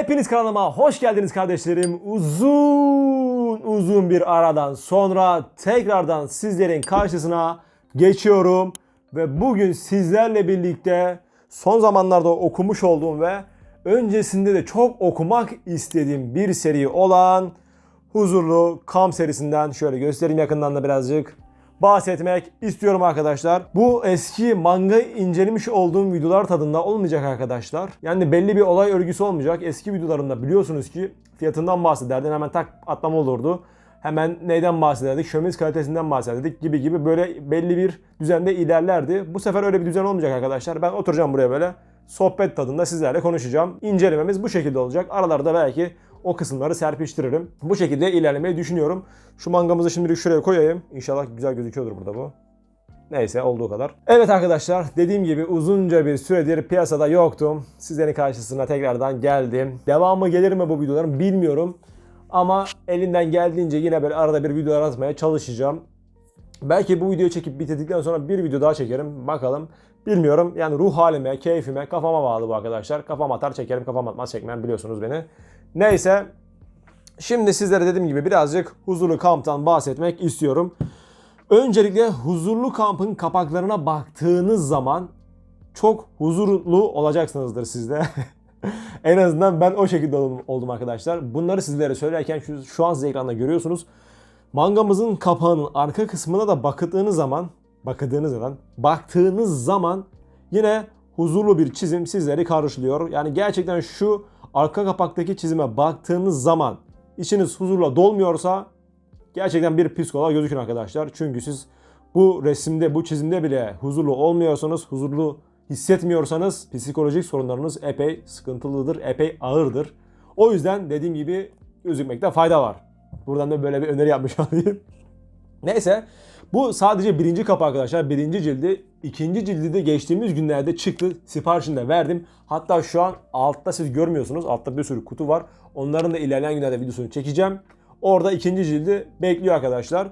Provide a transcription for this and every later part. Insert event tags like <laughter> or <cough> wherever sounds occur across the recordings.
Hepiniz kanalıma hoş geldiniz kardeşlerim. Uzun uzun bir aradan sonra tekrardan sizlerin karşısına geçiyorum. Ve bugün sizlerle birlikte son zamanlarda okumuş olduğum ve öncesinde de çok okumak istediğim bir seri olan Huzurlu Kamp serisinden şöyle göstereyim yakından da birazcık bahsetmek istiyorum arkadaşlar. Bu eski manga incelemiş olduğum videolar tadında olmayacak arkadaşlar. Yani belli bir olay örgüsü olmayacak. Eski videolarımda biliyorsunuz ki fiyatından bahsederdim. Hemen tak atlama olurdu. Hemen neyden bahsederdik? Şömiz kalitesinden bahsederdik gibi gibi böyle belli bir düzende ilerlerdi. Bu sefer öyle bir düzen olmayacak arkadaşlar. Ben oturacağım buraya böyle sohbet tadında sizlerle konuşacağım. İncelememiz bu şekilde olacak. Aralarda belki o kısımları serpiştiririm. Bu şekilde ilerlemeyi düşünüyorum. Şu mangamızı şimdilik şuraya koyayım. İnşallah güzel gözüküyordur burada bu. Neyse olduğu kadar. Evet arkadaşlar dediğim gibi uzunca bir süredir piyasada yoktum. Sizlerin karşısına tekrardan geldim. Devamı gelir mi bu videoların bilmiyorum. Ama elinden geldiğince yine böyle arada bir videolar atmaya çalışacağım. Belki bu videoyu çekip bitirdikten sonra bir video daha çekerim. Bakalım. Bilmiyorum. Yani ruh halime, keyfime, kafama bağlı bu arkadaşlar. Kafam atar çekerim, kafam atmaz çekmem biliyorsunuz beni. Neyse. Şimdi sizlere dediğim gibi birazcık huzurlu kamptan bahsetmek istiyorum. Öncelikle huzurlu kampın kapaklarına baktığınız zaman çok huzurlu olacaksınızdır sizde. <laughs> en azından ben o şekilde oldum, arkadaşlar. Bunları sizlere söylerken şu, şu an siz ekranda görüyorsunuz. Mangamızın kapağının arka kısmına da bakıldığınız zaman, bakıldığınız zaman, baktığınız zaman yine huzurlu bir çizim sizleri karşılıyor. Yani gerçekten şu arka kapaktaki çizime baktığınız zaman içiniz huzurla dolmuyorsa gerçekten bir psikoloğa gözükün arkadaşlar. Çünkü siz bu resimde, bu çizimde bile huzurlu olmuyorsanız, huzurlu hissetmiyorsanız psikolojik sorunlarınız epey sıkıntılıdır, epey ağırdır. O yüzden dediğim gibi gözükmekte fayda var. Buradan da böyle bir öneri yapmış <laughs> olayım. Neyse bu sadece birinci kapı arkadaşlar. Birinci cildi. ikinci cildi de geçtiğimiz günlerde çıktı. Siparişini de verdim. Hatta şu an altta siz görmüyorsunuz. Altta bir sürü kutu var. Onların da ilerleyen günlerde videosunu çekeceğim. Orada ikinci cildi bekliyor arkadaşlar.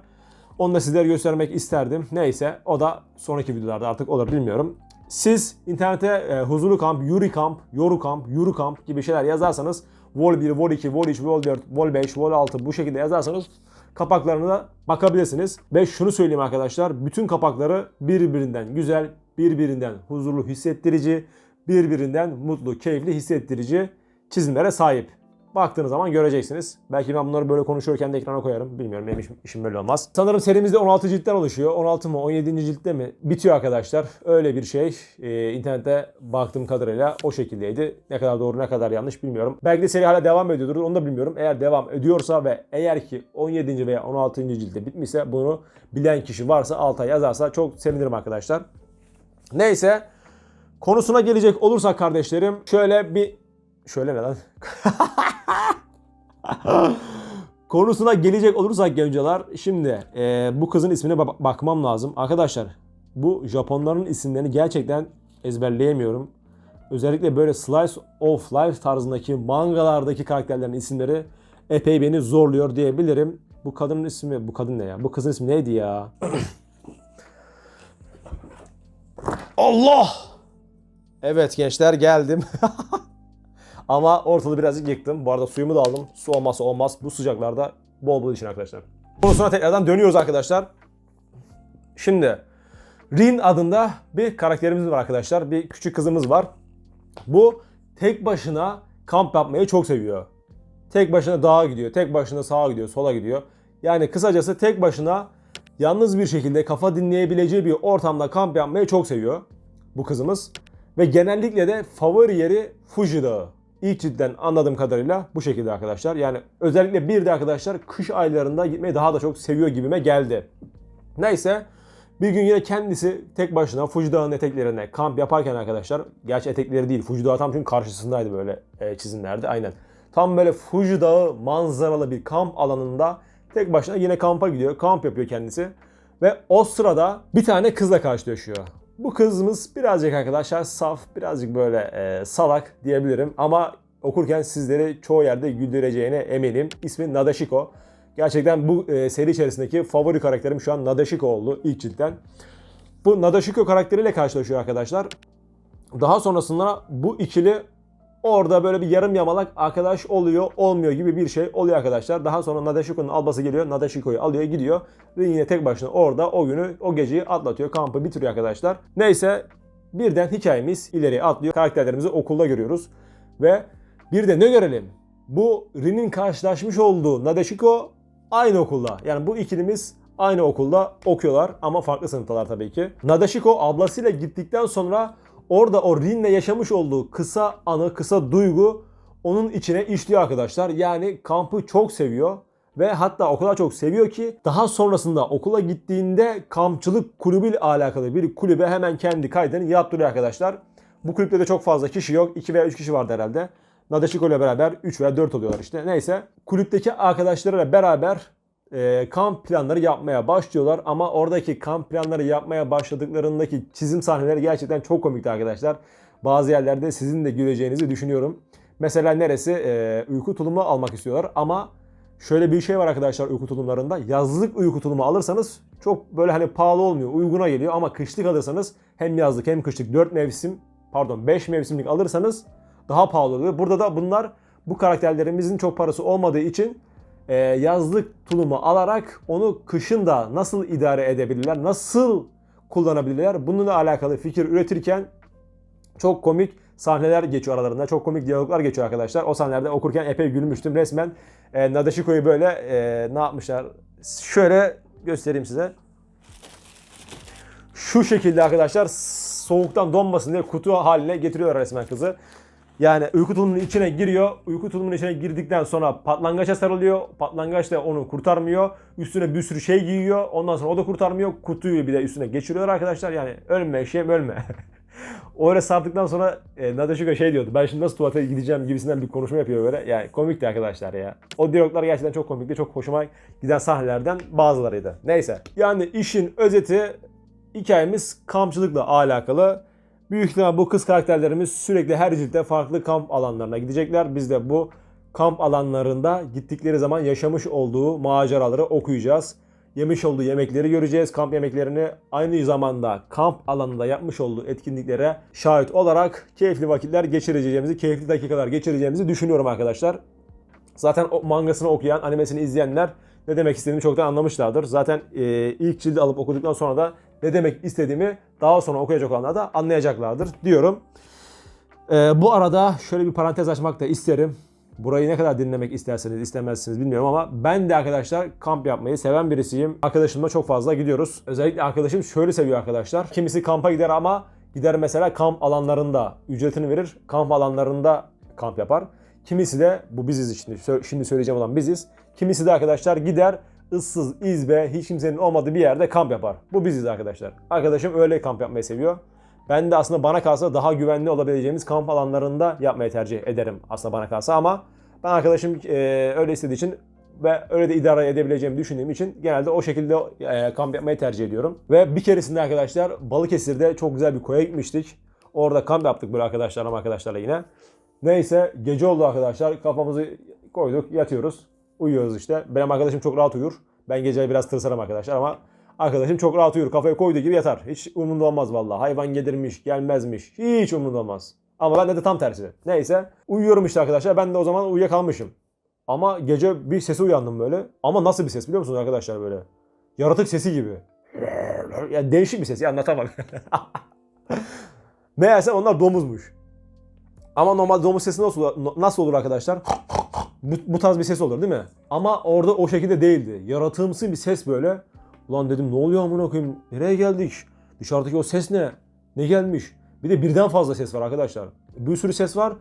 Onu da sizlere göstermek isterdim. Neyse o da sonraki videolarda artık olur bilmiyorum. Siz internete e, huzurlu kamp, yuri kamp, yoru kamp, yuru kamp gibi şeyler yazarsanız Vol 1, Vol 2, Vol 3, Vol 4, Vol 5, Vol 6 bu şekilde yazarsanız kapaklarına bakabilirsiniz. Ve şunu söyleyeyim arkadaşlar. Bütün kapakları birbirinden güzel, birbirinden huzurlu hissettirici, birbirinden mutlu, keyifli hissettirici çizimlere sahip. Baktığınız zaman göreceksiniz. Belki ben bunları böyle konuşurken de ekrana koyarım. Bilmiyorum benim işim, işim böyle olmaz. Sanırım serimizde 16 ciltten oluşuyor. 16 mı 17. ciltte mi? Bitiyor arkadaşlar. Öyle bir şey. Ee, internette baktığım kadarıyla o şekildeydi. Ne kadar doğru ne kadar yanlış bilmiyorum. Belki de seri hala devam ediyordur. Onu da bilmiyorum. Eğer devam ediyorsa ve eğer ki 17. veya 16. ciltte bitmişse bunu bilen kişi varsa alta yazarsa çok sevinirim arkadaşlar. Neyse. Konusuna gelecek olursak kardeşlerim şöyle bir şöyle ne lan? <laughs> <laughs> Konusuna gelecek olursak gencolar şimdi e, bu kızın ismine ba- bakmam lazım. Arkadaşlar bu Japonların isimlerini gerçekten ezberleyemiyorum. Özellikle böyle slice of life tarzındaki mangalardaki karakterlerin isimleri epey beni zorluyor diyebilirim. Bu kadının ismi, bu kadın ne ya? Bu kızın ismi neydi ya? Allah! Evet gençler geldim. <laughs> Ama ortalığı birazcık yıktım. Bu arada suyumu da aldım. Su olmazsa olmaz. Bu sıcaklarda bol bol için arkadaşlar. Konusuna tekrardan dönüyoruz arkadaşlar. Şimdi Rin adında bir karakterimiz var arkadaşlar. Bir küçük kızımız var. Bu tek başına kamp yapmayı çok seviyor. Tek başına dağa gidiyor, tek başına sağa gidiyor, sola gidiyor. Yani kısacası tek başına yalnız bir şekilde kafa dinleyebileceği bir ortamda kamp yapmayı çok seviyor bu kızımız. Ve genellikle de favori yeri Fuji Dağı. İlk cidden anladığım kadarıyla bu şekilde arkadaşlar. Yani özellikle bir de arkadaşlar kış aylarında gitmeyi daha da çok seviyor gibime geldi. Neyse bir gün yine kendisi tek başına Fuji Dağı'nın eteklerine kamp yaparken arkadaşlar. Gerçi etekleri değil. Fuji Dağı tam çünkü karşısındaydı böyle e, çizimlerde. Aynen. Tam böyle Fuji Dağı manzaralı bir kamp alanında tek başına yine kampa gidiyor. Kamp yapıyor kendisi. Ve o sırada bir tane kızla karşılaşıyor. Bu kızımız birazcık arkadaşlar saf, birazcık böyle e, salak diyebilirim. Ama okurken sizleri çoğu yerde güldüreceğine eminim. İsmi Nadashiko. Gerçekten bu e, seri içerisindeki favori karakterim şu an Nadashiko oldu ilk ciltten. Bu Nadashiko karakteriyle karşılaşıyor arkadaşlar. Daha sonrasında bu ikili Orada böyle bir yarım yamalak arkadaş oluyor, olmuyor gibi bir şey oluyor arkadaşlar. Daha sonra Nadeshiko'nun albası geliyor. Nadeshiko'yu alıyor, gidiyor. Ve yine tek başına orada o günü, o geceyi atlatıyor. Kampı bitiriyor arkadaşlar. Neyse birden hikayemiz ileriye atlıyor. Karakterlerimizi okulda görüyoruz. Ve bir de ne görelim? Bu Rin'in karşılaşmış olduğu Nadeshiko aynı okulda. Yani bu ikilimiz aynı okulda okuyorlar ama farklı sınıftalar tabii ki. Nadeshiko ablasıyla gittikten sonra orada o Rin'le yaşamış olduğu kısa anı, kısa duygu onun içine işliyor arkadaşlar. Yani kampı çok seviyor ve hatta o kadar çok seviyor ki daha sonrasında okula gittiğinde kampçılık kulübüyle alakalı bir kulübe hemen kendi kaydını yaptırıyor arkadaşlar. Bu kulüpte de çok fazla kişi yok. 2 veya 3 kişi vardı herhalde. Nadeshiko ile beraber 3 veya 4 oluyorlar işte. Neyse. Kulüpteki arkadaşlarıyla beraber e, kamp planları yapmaya başlıyorlar. Ama oradaki kamp planları yapmaya başladıklarındaki çizim sahneleri gerçekten çok komikti arkadaşlar. Bazı yerlerde sizin de güleceğinizi düşünüyorum. Mesela neresi? E, uyku tulumu almak istiyorlar ama şöyle bir şey var arkadaşlar uyku tulumlarında. Yazlık uyku tulumu alırsanız çok böyle hani pahalı olmuyor. Uyguna geliyor ama kışlık alırsanız hem yazlık hem kışlık 4 mevsim pardon 5 mevsimlik alırsanız daha pahalı oluyor. Burada da bunlar bu karakterlerimizin çok parası olmadığı için e, yazlık tulumu alarak onu kışın da nasıl idare edebilirler, nasıl kullanabilirler bununla alakalı fikir üretirken çok komik sahneler geçiyor aralarında. Çok komik diyaloglar geçiyor arkadaşlar. O sahnelerde okurken epey gülmüştüm. Resmen e, Nadeshiko'yu böyle e, ne yapmışlar? Şöyle göstereyim size. Şu şekilde arkadaşlar soğuktan donmasın diye kutu haline getiriyorlar resmen kızı. Yani uyku tulumunun içine giriyor. Uyku tulumunun içine girdikten sonra patlangaça sarılıyor. Patlangaç da onu kurtarmıyor. Üstüne bir sürü şey giyiyor. Ondan sonra o da kurtarmıyor. Kutuyu bir de üstüne geçiriyorlar arkadaşlar. Yani ölme şeyim ölme. <laughs> o öyle sardıktan sonra e, Nadeshiko şey diyordu. Ben şimdi nasıl tuvalete gideceğim gibisinden bir konuşma yapıyor böyle. Yani komikti arkadaşlar ya. O diyaloglar gerçekten çok komikti. Çok hoşuma giden sahnelerden bazılarıydı. Neyse. Yani işin özeti hikayemiz kampçılıkla alakalı. Büyük ihtimal bu kız karakterlerimiz sürekli her ciltte farklı kamp alanlarına gidecekler. Biz de bu kamp alanlarında gittikleri zaman yaşamış olduğu maceraları okuyacağız. Yemiş olduğu yemekleri göreceğiz. Kamp yemeklerini aynı zamanda kamp alanında yapmış olduğu etkinliklere şahit olarak keyifli vakitler geçireceğimizi, keyifli dakikalar geçireceğimizi düşünüyorum arkadaşlar. Zaten o mangasını okuyan, animesini izleyenler ne demek istediğimi çoktan anlamışlardır. Zaten e, ilk cildi alıp okuduktan sonra da ne demek istediğimi daha sonra okuyacak olanlar da anlayacaklardır diyorum. E, bu arada şöyle bir parantez açmak da isterim. Burayı ne kadar dinlemek isterseniz istemezsiniz bilmiyorum ama ben de arkadaşlar kamp yapmayı seven birisiyim. Arkadaşımla çok fazla gidiyoruz. Özellikle arkadaşım şöyle seviyor arkadaşlar. Kimisi kampa gider ama gider mesela kamp alanlarında ücretini verir. Kamp alanlarında kamp yapar. Kimisi de bu biziz şimdi, şimdi söyleyeceğim olan biziz. Kimisi de arkadaşlar gider ıssız, izbe, hiç kimsenin olmadığı bir yerde kamp yapar. Bu biziz arkadaşlar. Arkadaşım öyle kamp yapmayı seviyor. Ben de aslında bana kalsa daha güvenli olabileceğimiz kamp alanlarında yapmayı tercih ederim aslında bana kalsa ama ben arkadaşım e, öyle istediği için ve öyle de idare edebileceğimi düşündüğüm için genelde o şekilde e, kamp yapmayı tercih ediyorum. Ve bir keresinde arkadaşlar Balıkesir'de çok güzel bir koya gitmiştik. Orada kamp yaptık böyle arkadaşlarım arkadaşlarla yine. Neyse gece oldu arkadaşlar. Kafamızı koyduk yatıyoruz. Uyuyoruz işte. Benim arkadaşım çok rahat uyur. Ben gece biraz tırsarım arkadaşlar ama arkadaşım çok rahat uyur. Kafaya koyduğu gibi yatar. Hiç umurunda olmaz vallahi. Hayvan gelirmiş, gelmezmiş. Hiç umurunda olmaz. Ama bende de tam tersi. Neyse. Uyuyorum işte arkadaşlar. Ben de o zaman uyuyakalmışım. Ama gece bir sesi uyandım böyle. Ama nasıl bir ses biliyor musunuz arkadaşlar böyle? Yaratık sesi gibi. Yani değişik bir ses. Ya anlatamam. <laughs> Meğerse onlar domuzmuş. Ama normal domuz sesi nasıl nasıl olur arkadaşlar? Bu, bu tarz bir ses olur değil mi? Ama orada o şekilde değildi. Yaratığımsı bir ses böyle. Ulan dedim ne oluyor amına koyayım? Nereye geldik? Dışarıdaki o ses ne? Ne gelmiş? Bir de birden fazla ses var arkadaşlar. Bir sürü ses var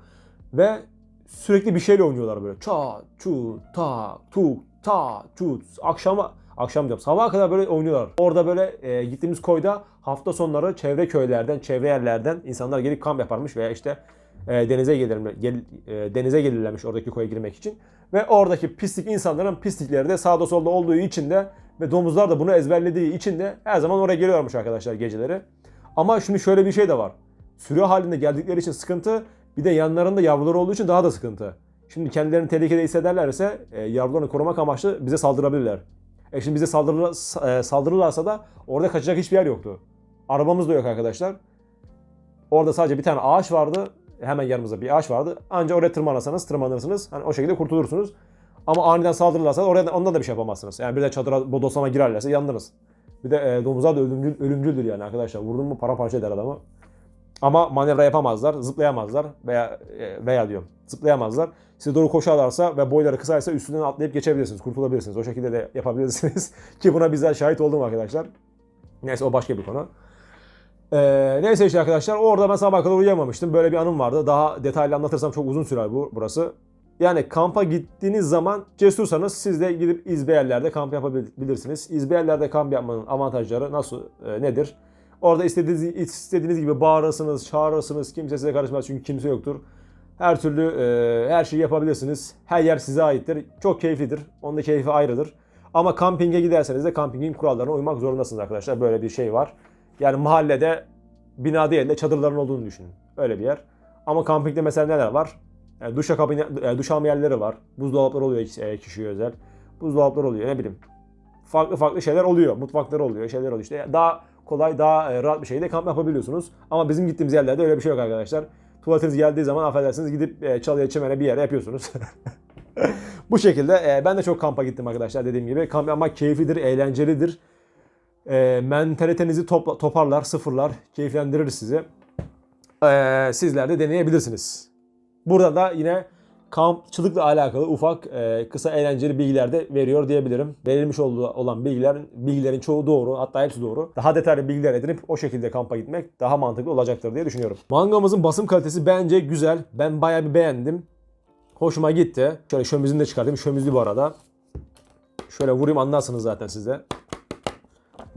ve sürekli bir şeyle oynuyorlar böyle. Ça, çu, ta, tu, ta, çu. Akşama, akşam diyorum sabaha kadar böyle oynuyorlar. Orada böyle e, gittiğimiz koyda hafta sonları çevre köylerden, çevre yerlerden insanlar gelip kamp yaparmış veya işte e, denize gelirler, gel, e, denize gelirlermiş oradaki koya girmek için. Ve oradaki pislik insanların pislikleri de sağda solda olduğu için de ve domuzlar da bunu ezberlediği için de her zaman oraya geliyormuş arkadaşlar geceleri. Ama şimdi şöyle bir şey de var. Sürü halinde geldikleri için sıkıntı, bir de yanlarında yavruları olduğu için daha da sıkıntı. Şimdi kendilerini tehlikede hissederlerse e, yavrularını korumak amaçlı bize saldırabilirler. E şimdi bize saldırırlar, e, saldırırlarsa da orada kaçacak hiçbir yer yoktu. Arabamız da yok arkadaşlar. Orada sadece bir tane ağaç vardı. Hemen yanımızda bir ağaç vardı. Anca oraya tırmanırsanız tırmanırsınız. Hani o şekilde kurtulursunuz. Ama aniden saldırırlarsa oraya ondan da bir şey yapamazsınız. Yani bir de çadıra bodoslama girerlerse yandınız. Bir de e, domuzlar da ölümcül, ölümcüldür yani arkadaşlar. Vurdun mu paramparça eder adamı. Ama manevra yapamazlar, zıplayamazlar veya e, veya diyorum zıplayamazlar. Size doğru koşarlarsa ve boyları kısaysa üstünden atlayıp geçebilirsiniz, kurtulabilirsiniz. O şekilde de yapabilirsiniz. <laughs> Ki buna bizler şahit oldum arkadaşlar. Neyse o başka bir konu. Ee, neyse işte arkadaşlar orada ben sabah kadar uyuyamamıştım. Böyle bir anım vardı. Daha detaylı anlatırsam çok uzun sürer bu burası. Yani kampa gittiğiniz zaman cesursanız siz de gidip izbe yerlerde kamp yapabilirsiniz. İzbe yerlerde kamp yapmanın avantajları nasıl e, nedir? Orada istediğiniz, istediğiniz gibi bağırırsınız, çağırırsınız. Kimse size karışmaz çünkü kimse yoktur. Her türlü e, her şeyi yapabilirsiniz. Her yer size aittir. Çok keyiflidir. Onun da keyfi ayrıdır. Ama kampinge giderseniz de kampingin kurallarına uymak zorundasınız arkadaşlar. Böyle bir şey var. Yani mahallede bina değil de çadırların olduğunu düşünün. Öyle bir yer. Ama kampingde mesela neler var? Yani duş, kabine, e, duş alma yerleri var. Buzdolapları oluyor e, kişiye özel. Buzdolapları oluyor ne bileyim. Farklı farklı şeyler oluyor. Mutfakları oluyor, şeyler oluyor. İşte daha kolay, daha e, rahat bir şekilde kamp yapabiliyorsunuz. Ama bizim gittiğimiz yerlerde öyle bir şey yok arkadaşlar. Tuvaletiniz geldiği zaman affedersiniz gidip e, çalıya çimene bir yere yapıyorsunuz. <laughs> Bu şekilde e, ben de çok kampa gittim arkadaşlar dediğim gibi. Kamp yapmak keyiflidir, eğlencelidir. E, mentalitenizi topla, toparlar, sıfırlar, keyiflendirir sizi. E, sizler de deneyebilirsiniz. Burada da yine kampçılıkla alakalı ufak e, kısa eğlenceli bilgiler de veriyor diyebilirim. Verilmiş olduğu olan bilgiler, bilgilerin çoğu doğru hatta hepsi doğru. Daha detaylı bilgiler edinip o şekilde kampa gitmek daha mantıklı olacaktır diye düşünüyorum. Mangamızın basım kalitesi bence güzel. Ben bayağı bir beğendim. Hoşuma gitti. Şöyle şömizini de çıkartayım. Şömizli bu arada. Şöyle vurayım anlarsınız zaten size.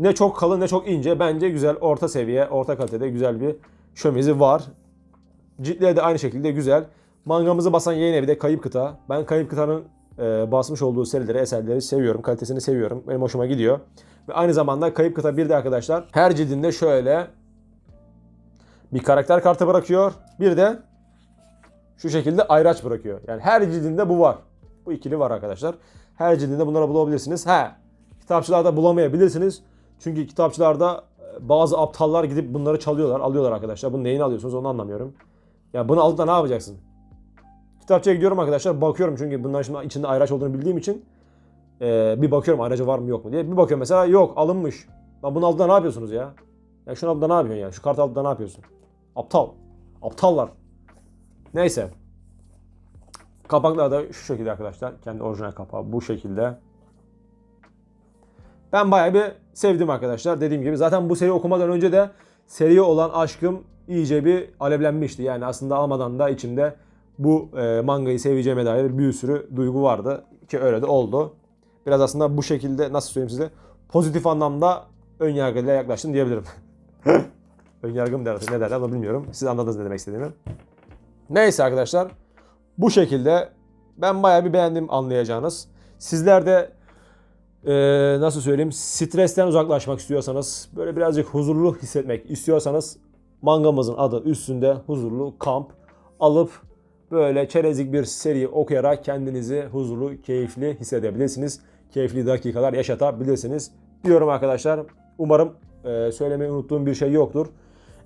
Ne çok kalın ne çok ince. Bence güzel orta seviye, orta kalitede güzel bir şömizi var. Ciltleri de aynı şekilde güzel. Mangamızı basan yayın evi de Kayıp Kıta. Ben Kayıp Kıta'nın e, basmış olduğu serileri, eserleri seviyorum. Kalitesini seviyorum. Benim hoşuma gidiyor. Ve aynı zamanda Kayıp Kıta bir de arkadaşlar her cildinde şöyle bir karakter kartı bırakıyor. Bir de şu şekilde ayraç bırakıyor. Yani her cildinde bu var. Bu ikili var arkadaşlar. Her cildinde bunları bulabilirsiniz. He, kitapçılarda bulamayabilirsiniz. Çünkü kitapçılarda e, bazı aptallar gidip bunları çalıyorlar, alıyorlar arkadaşlar. Bunu neyini alıyorsunuz onu anlamıyorum. Ya bunu alıp da ne yapacaksın? Kitapçıya gidiyorum arkadaşlar. Bakıyorum çünkü bunların şimdi içinde ayraç olduğunu bildiğim için e, bir bakıyorum ayracı var mı yok mu diye. Bir bakıyorum mesela yok alınmış. Lan bunu alıp da ne yapıyorsunuz ya? Ya şunu alıp da ne yapıyorsun ya? Şu kartı alıp da ne yapıyorsun? Aptal. Aptallar. Neyse. Kapaklar da şu şekilde arkadaşlar. Kendi orijinal kapağı bu şekilde. Ben bayağı bir sevdim arkadaşlar. Dediğim gibi zaten bu seri okumadan önce de seriye olan aşkım iyice bir alevlenmişti. Yani aslında almadan da içimde bu e, mangayı seveceğime dair bir sürü duygu vardı. Ki öyle de oldu. Biraz aslında bu şekilde nasıl söyleyeyim size pozitif anlamda ön yargıyla yaklaştım diyebilirim. <laughs> ön yargım der, ne derler onu bilmiyorum. Siz anladınız ne demek istediğimi. Neyse arkadaşlar. Bu şekilde ben bayağı bir beğendim anlayacağınız. Sizler de e, nasıl söyleyeyim stresten uzaklaşmak istiyorsanız böyle birazcık huzurlu hissetmek istiyorsanız mangamızın adı üstünde huzurlu kamp alıp böyle çerezlik bir seri okuyarak kendinizi huzurlu, keyifli hissedebilirsiniz. Keyifli dakikalar yaşatabilirsiniz diyorum arkadaşlar. Umarım e, söylemeyi unuttuğum bir şey yoktur.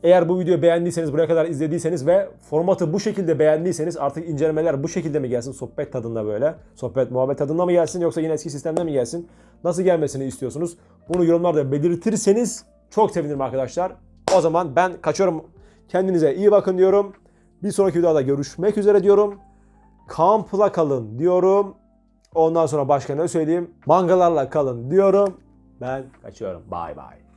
Eğer bu videoyu beğendiyseniz, buraya kadar izlediyseniz ve formatı bu şekilde beğendiyseniz artık incelemeler bu şekilde mi gelsin? Sohbet tadında böyle. Sohbet, muhabbet tadında mı gelsin yoksa yine eski sistemde mi gelsin? Nasıl gelmesini istiyorsunuz? Bunu yorumlarda belirtirseniz çok sevinirim arkadaşlar. O zaman ben kaçıyorum. Kendinize iyi bakın diyorum. Bir sonraki videoda görüşmek üzere diyorum. Kampla kalın diyorum. Ondan sonra başka ne söyleyeyim? Mangalarla kalın diyorum. Ben kaçıyorum. Bye bye.